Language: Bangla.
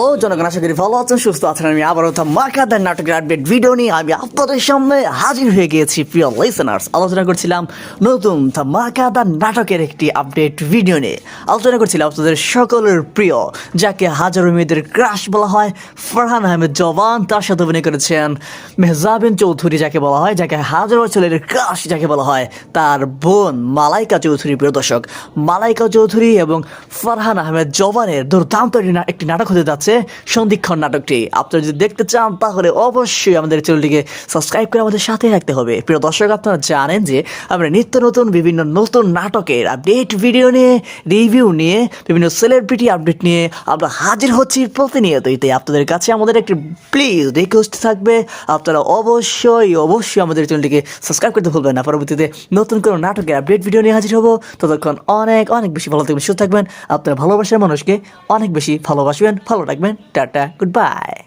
ও জনগণ, আশা করি ভালো আছেন, সুস্থ আছেন। আমি আবারও মাকাদার নাটকের আপডেট ভিডিও নিয়ে আমি আপনাদের সামনে হাজির হয়ে গিয়েছি, প্রিয় লিসেনার্স আলোচনা করছিলাম নতুন মাকাদার নাটকের একটি আপডেট ভিডিও নিয়ে। আলোচনা করছিলাম আপনাদের সকলের প্রিয়, যাকে হাজারো মেয়েদের ক্রাশ বলা হয়, ফারহান আহমেদ জওয়ান। তার সাথে অভিনয় করেছেন মেহজাবিন চৌধুরী, যাকে বলা হয়, যাকে হাজারো ছেলের ক্রাশ যাকে বলা হয়, তার বোন মালাইকা চৌধুরী, প্রিয় দর্শক। মালাইকা চৌধুরী এবং ফারহান আহমেদ জওয়ানের দুর্দান্ত একটি একটি নাটক হতে যাচ্ছে। সন্ধিক্ষণ নাটকটি। আপনারা যদি দেখতে চান, তাহলে অবশ্যই আমাদের চ্যানেলটিকে সাবস্ক্রাইব করে আমাদের সাথে রাখতে হবে। প্রিয় দর্শক, আপনারা জানেন যে আমরা নিত্য নতুন, বিভিন্ন নতুন নাটকের আপডেট ভিডিও নিয়ে, রিভিউ নিয়ে, বিভিন্ন সেলিব্রিটি আপডেট নিয়ে আমরা হাজির হচ্ছি প্রতিনিয়তই। তাই আপনাদের কাছে আমাদের একটি প্লিজ রিকোয়েস্ট থাকবে। আপনারা অবশ্যই অবশ্যই আমাদের চ্যানেলটিকে সাবস্ক্রাইব করতে ভুলবেন না। পরবর্তীতে নতুন কোনো নাটকের আপডেট ভিডিও নিয়ে হাজির হব। ততক্ষণ অনেক অনেক বেশি ভালো থাকবেন, সুস্থ থাকবেন। আপনার ভালোবাসার মানুষকে অনেক বেশি ভালোবাসবেন। ভালো রাখবেন টাটা গুড বাই